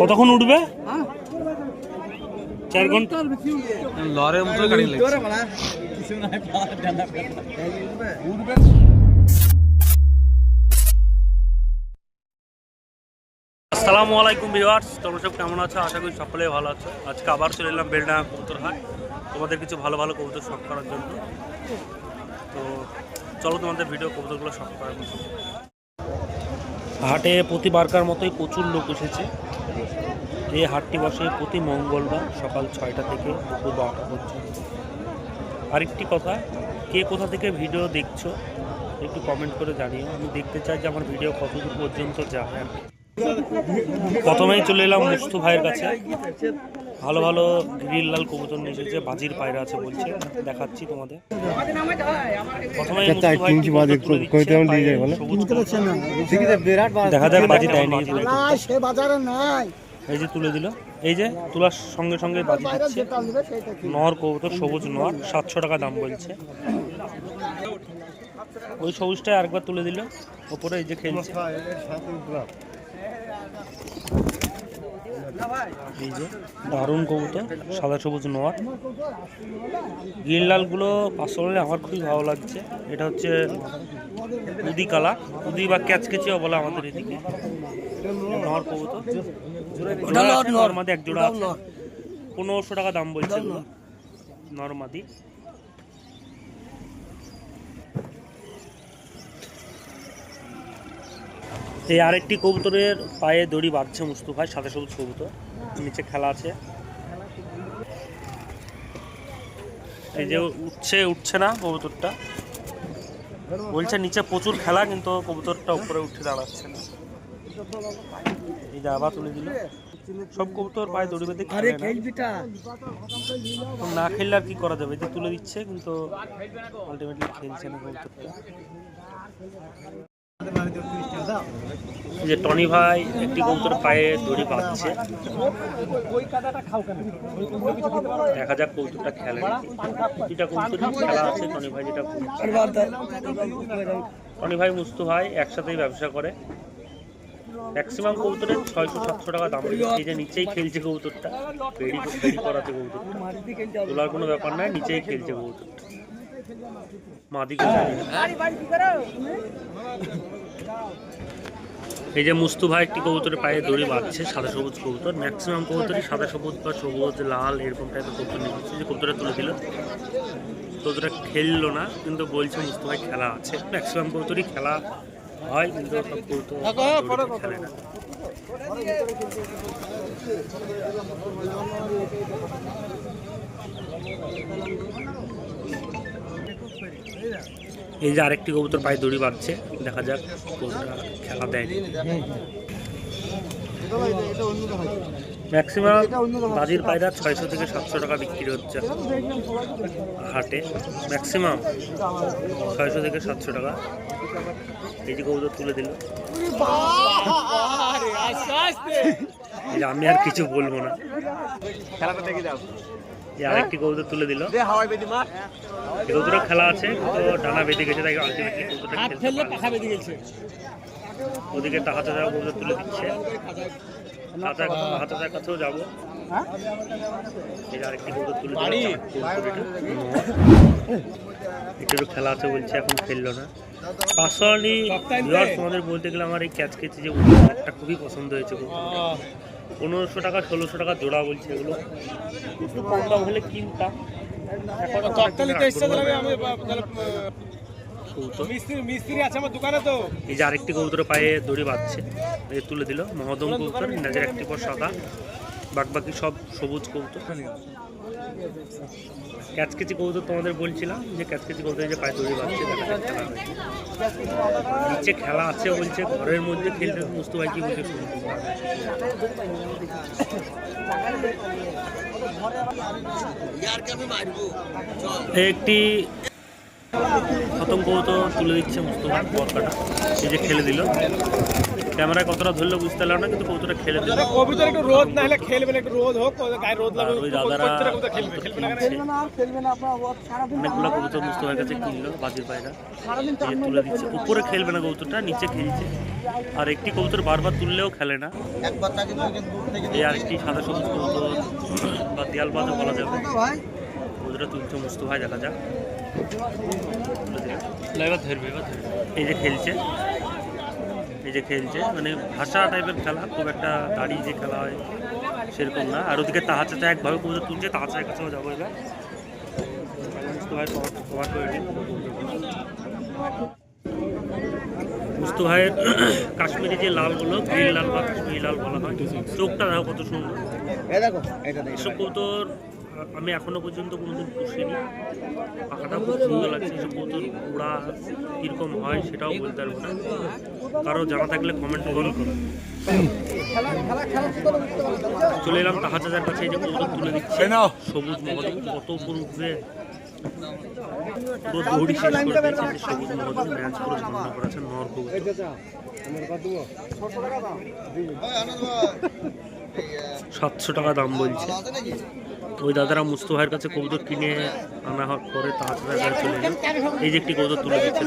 কতক্ষণ উঠবে? চার ঘণ্টা? লরের মতো গাড়ি লাগছে। আসসালামু আলাইকুম ভিউয়ার্স তোমরা সব কেমন আছো? আশা করি সকলেই ভালো আছো। আজকে আবার চলে এলাম বেলডাঙ্গা কবুতর হাট তোমাদের কিছু ভালো ভালো কবুতর শখ করার জন্য। তো চলো তোমাদের ভিডিও কবুতরগুলো শখ করার হাটে প্রতিবারকার মতোই প্রচুর লোক এসেছে। এই হাটটি বসে প্রতি মঙ্গলবার সকাল ছয়টা থেকে দুপুর বারোটা পর্যন্ত। আরেকটি কথা, কে কোথা থেকে ভিডিও দেখছ, একটু কমেন্ট করে জানিও। আমি দেখতে চাই যে আমার ভিডিও কতদূর পর্যন্ত যায়। প্রথমেই চলে এলাম মুস্তু ভাইয়ের কাছে। ভালো ভালো গ্রিল লাল কবুতর নিয়ে এসেছে বাজির পায়রা আছে বলছে দেখাচ্ছি তোমাদের। প্রথমে দেখা যাক বাজি নাই। এই যে তুলে দিল। এই যে তোলার সঙ্গে সঙ্গে বাজি দিচ্ছে। কবুতর সবুজ নর সাতশো টাকা দাম বলছে। ওই সবুজটাই আরেকবার তুলে দিল। ওপরে এই যে খেলছে। এই যে দারুণ কবুতর সাদা সবুজ নর গ্রিন লালগুলো পার্সোনালি আমার খুবই ভালো লাগছে। এটা হচ্ছে উদি কালা। উদি বা ক্যাচকেচিও বলে আমাদের এদিকে। নর কবুতর। নর্মাদি এক জোড়া পনেরোশো টাকা দাম বলছে। নর্মাদি এই আরেকটি কবুতরের পায়ে দড়ি বাঁধছে মুস্তফায় সাদা সবুজ কবুতর। নিচে খেলা আছে। এই যে উঠছে উঠছে না কবুতরটা। বলছে নিচে প্রচুর খেলা কিন্তু কবুতরটা উপরে উঠে দাঁড়াচ্ছে না। এই যে আবার তুলে দিল। সব কবুতর পায়ে দড়ি বেঁধে খেলে না। না খেললে আর কি করা যাবে? যে তুলে দিচ্ছে কিন্তু আলটিমেটলি খেলছে না কবুতরটা। যে টনি ভাই একটি কবুতর পায়ে দড়ি পাচ্ছে দেখা যাক কবুতরটা খেলে। দুটা কবুতর খেলা আছে, টনি ভাই যেটা টনি ভাই, মুস্তু ভাই একসাথেই ব্যবসা করে। ম্যাক্সিমাম কবুতরের ছয়শো, সাতশো টাকা দাম এই যে নিচেই খেলছে কবুতরটা রেডি রেডি করাতে কবুতরটা। তোলার কোনো ব্যাপার নাই, নিচেই খেলছে কবুতরটা। মাদিকে এই যে মুস্তু ভাই একটি কবুতরের পায়ে দড়ি বাঁধছে সাদা সবুজ কবুতর। ম্যাক্সিমাম কবুতরই সাদা সবুজ বা সবুজ লাল এরকম টাইপের কবুতর নিয়ে যে কবুতরটা তুলে দিল। কবুতরটা খেললো না কিন্তু বলছে মুস্তু ভাই খেলা আছে। ম্যাক্সিমাম কবুতরই খেলা হয় কিন্তু সব কবুতর খেলে না। এই যে আরেকটি কবুতর পায়ে দড়ি বাঁধছে, দেখা যাক কবুতরটা খেলা দেয়নি ম্যাক্সিমাম বাজির পায়রা ছয়শো থেকে সাতশো টাকা বিক্রি হচ্ছে হাটে। ম্যাক্সিমাম ছয়শো থেকে সাতশো টাকা। এই যে কবুতর তুলে দিল। আমি আর কিছু বলব না। খেলাটা দেখে যাও। এই আরেকটি কবুতর তুলে দিল। হাওয়াই বেদি মার এই কবুতরও খেলা আছে তো ডানা বেঁধে গেছে তাই আলটিমেটলি কবুতরটা খেলতে। ওদিকে টাকা চাচা কবুতর তুলে দিচ্ছে। হাতা কাছেও যাব। এই যে আরেকটি কবুতর তুলে দিল একটু একটু খেলা আছে বলছে এখন খেললো না। পার্সোনালি তোমাদের বলতে গেলে আমার এই ক্যাচ কেচে যে একটা খুবই পছন্দ হয়েছে। পনেরোশো টাকা ষোলোশো টাকা জোড়া বলছে এগুলো। একটু কম দাম হলে কিনতাম। এই যে আরেকটি কবুতর পায়ে দড়ি বাঁধছে তুলে দিল। মহদম কবুতর একটি পর সাদা। বাকি সব সবুজ কবুতর। ক্যাচকেচি কবুতর তোমাদের বলছিলাম যে ক্যাচকেচি এই যে পায়ে দড়ি বাঁধছে, দেখা খেলা নিচে খেলা আছে বলছে, ঘরের মধ্যে খেলতে মুস্তু ভাই কি বলছে একটি খতম কবুতর তুলে দিচ্ছে মুস্তফা, বরকাটা। এই যে খেলে দিল। ক্যামেরায় কতটা ধরলে বুঝতে পারলাম না কিন্তু কবুতরটা খেলে দিল কবিতার একটু রোদ না হলে খেলবে না একটু রোদ হোক গায়ে রোদ আর লাগবে ওই দাদারা খেলবে খেলবে না খেলবে না আর খেলবে না আপনার ও সারাদিন অনেকগুলো কবুতর মুস্তফার কাছে কিনলো বাজির পায়রা এই তুলে দিচ্ছে। উপরে খেলবে না কবুতরটা নিচে খেলছে। আর একটি কবুতর বারবার তুললেও খেলে না। এই আরেকটি সাদা সবুজ কবুতর বা দেয়াল বাজও বলা যাবে। ভাই? কবুতরটা তুলছে মুস্তফায় দেখা যাক। এই যে খেলছে। এই যে খেলছে। মানে ভাষা টাইপের খেলা খুব একটা দাঁড়িয়ে যে খেলা হয় সেরকম না। আর ওদিকে তাহা চাচা একভাবে কবুতর তুলছে তাহা চাচার কাছেও যাব এবার। মুস্তু ভাইয়ের কাশ্মীরি যে লালগুলো গ্রিন লাল বা কাশ্মীরি লাল বলা হয় চোখটা দেখো কত সুন্দর। এসব কবুতর আ- আমি এখনও পর্যন্ত কোনোদিন পুষিনি। পাখাটা খুব সুন্দর লাগছে। এসব কবুতর উড়া কীরকম হয় সেটাও বলতে পারব না। কারও জানা থাকলে কমেন্ট করুন চলে এলাম তাহা চাচার কাছে এই যে কবুতর তুলে দিচ্ছে। সবুজ মহল কত উপর উঠবে পুরো দৌড়ি শেষ করে দিয়েছে যে সবুজ ম্যাচ পুরো ঝামেলা করেছে নর কবুতর সাতশো টাকা দাম বলছে। ওই দাদারা মুস্তফার কাছে কবুতর কিনে আনা হওয়ার পরে তাড়াতাড়ি গাড়ি চলে গেল। এই যে একটি কবুতর তুলে দিচ্ছে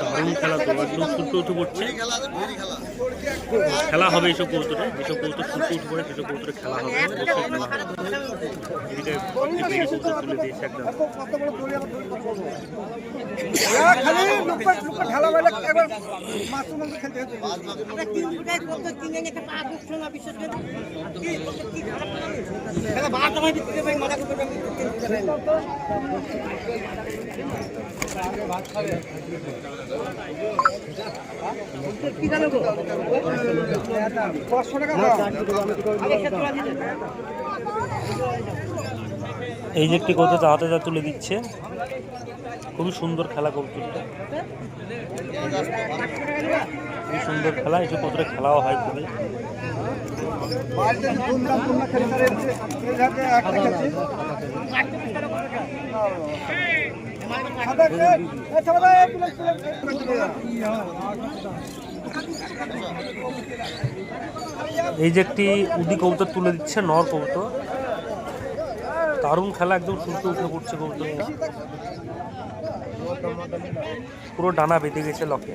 দারুণ খেলা তো একদম সূর্য উঠে পড়ছে। খেলা হবে এইসব কবুতরে যেসব কবুতর সূর্য উঠে পড়ে সেসব কবুতরে খেলা হবে অবশ্যই খেলা হবে। এদিকে কবুতর তুলে দিয়েছে একদম। খালি এই যে একটি কবুতর হাতে যা তুলে দিচ্ছে, খুবই সুন্দর খেলা কবুতরটা খুবই সুন্দর খেলা এইসব কতটা খেলাও হয় খুবই। এই যে একটি উদি কবুতর তুলে দিচ্ছে, নর কবুতর। দারুণ খেলা, একদম সূর্য উঠে পড়ছে কবুতরটা। পুরো ডানা বেঁধে গেছে লকে।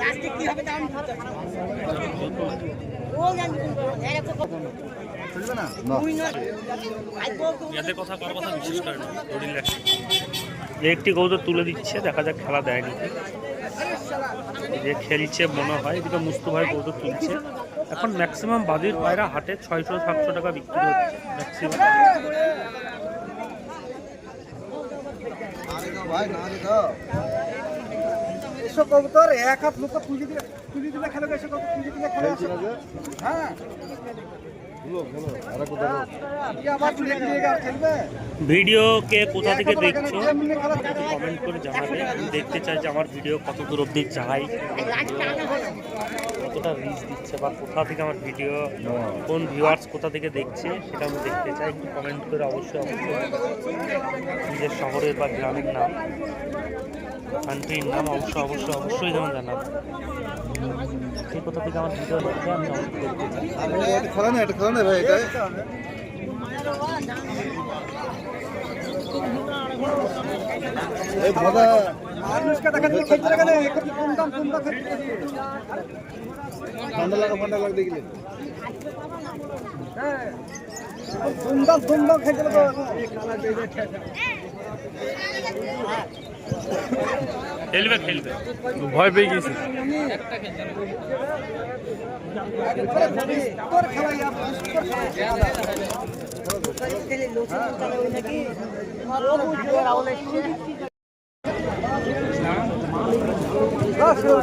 লাস্টে কি হবে ও জানি একটি কবুতর তুলে দিচ্ছে দেখা যাক খেলা দেয়নি। যে খেলছে মনে হয় এদিকে মুস্তু ভাই কবুতর তুলছে। এখন ম্যাক্সিমাম বাদির পায়রা হাটে ছয়শো সাতশো টাকা বিক্রি হচ্ছে ম্যাক্সিমাম এসব কবুতর এক হাত লোক তুলি দিলে তুলি দিলে খেলে কবুতর তুলি দিলে খেলে হ্যাঁ। ভিডিও কে কোথা থেকে দেখছ? কমেন্ট করে জানাবে। আমি দেখতে চাই যে আমার ভিডিও কত দূর অব্দি যায় কতটা রিচ দিচ্ছে বা কোথা থেকে আমার ভিডিও কোন ভিউয়ার্স কোথা থেকে দেখছে সেটা আমি দেখতে চাই। একটু কমেন্ট করে অবশ্যই অবশ্যই। নিজের শহরের বা গ্রামের নাম। কান্ট্রির নাম অবশ্যই অবশ্যই অবশ্যই যেমন জানাবে সেই কোথা থেকে আমার ভিডিও দেখবে আমি অবশ্যই খেলা না এটা খেলা না ভাই এটা ঠান্ডা লাগা ঠান্ডা লাগা দেখলে হ্যাঁ ধুমধাম ধুমধাম লাগে খেলবে খেলবে। ভয় পেয়ে গেছি। তোর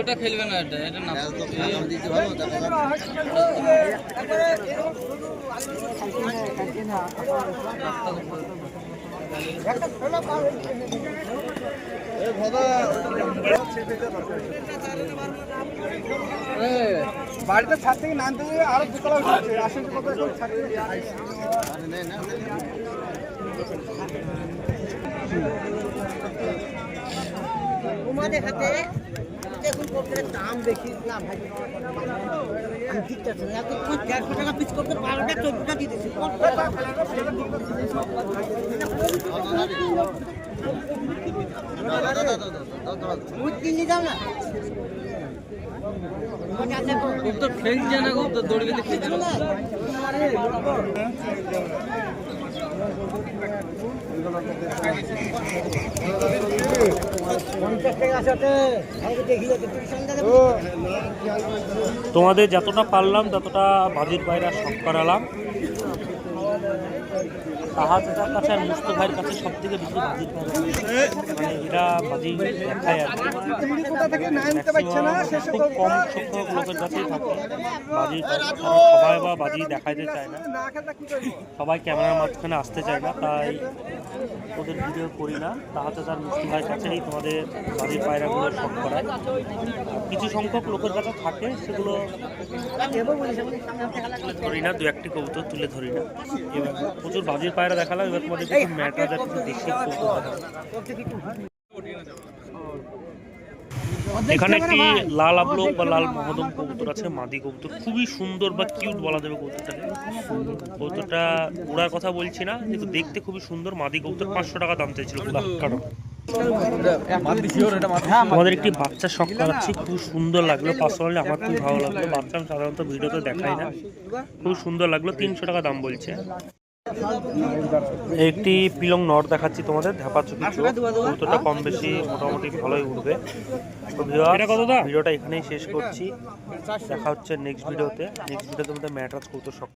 এটা খেলবে না এটা এটা না বাড়িতে ছাদ থেকে নামতে গিয়ে আরও দুতলা উঠেছে। ছাদ থেকে। তোমাদের হাতে দেখুন কবুতরের দাম বেশি না ভাই আমি দিতে চাচ্ছি এখন তোমার দেড়শো টাকা পিস করতে বারোটা চোদ্দটা দিয়ে দিচ্ছি তুমি কিনে যাও না। তো? খুব তো খেলছে না তো দৌড় খেলছে না পঞ্চাশ টাকা আছে ওতে। আমাকে দেখি যাচ্ছে, তুমি সন্ধ্যা দেবে? তোমাদের যতটা পারলাম ততটা বাজির বাইরে সব করালাম। তাহাজার কাছে আর মুস্তু ভাইয়ের কাছে সব থেকে বেশি পায়রা মানে এরা বাজি দেখায় আর খুব কম সংখ্যক লোকের কাছেই থাকে বাজির সবাই বা বাজি দেখাইতে চায় না। সবাই ক্যামেরার মাঝখানে আসতে চায় না, তাই ওদের ভিডিও করি না, তাহাতে তার মুক্তি ভাইয়ের কাছেই তোমাদের বাড়ির পায়রাগুলো শখ করায় কিছু সংখ্যক লোকের কাছে থাকে, সেগুলো তুলে ধরি না, দু একটি কবুতর তুলে ধরি না এবার প্রচুর বাজির পায়রা দেখালাম, এবার তোমাদের কিছু ম্যাটার কিছু কবুতর। এখানে একটি লাল আবলোক বা লাল মহদম কবুতর আছে? মাদি কবুতর। খুবই সুন্দর বা কিউট বলা যাবে কবুতরটাকে। কবুতরটা উড়ার কথা বলছি না কিন্তু দেখতে খুবই সুন্দর। মাদি কবুতর পাঁচশো টাকা দাম চাইছিল। কারণ আমাদের একটি বাচ্চা শখ করাচ্ছি খুব সুন্দর লাগল। পার্সোনালি আমার খুব ভালো লাগল। বাচ্চা আমি সাধারণত ভিডিওতে দেখাই না। খুব সুন্দর লাগল তিনশো টাকা দাম বলছে। একটি পিলং নট দেখাচ্ছি তোমাদের ধাপা চুপি কবুতরটা কম বেশি মোটামুটি ভালোই উঠবে ভিডিওটা এখানেই শেষ করছি। দেখা হচ্ছে নেক্সট ভিডিওতে নেক্সট ভিডিওতে তোমাদের ম্যাট্রাস করতে শখ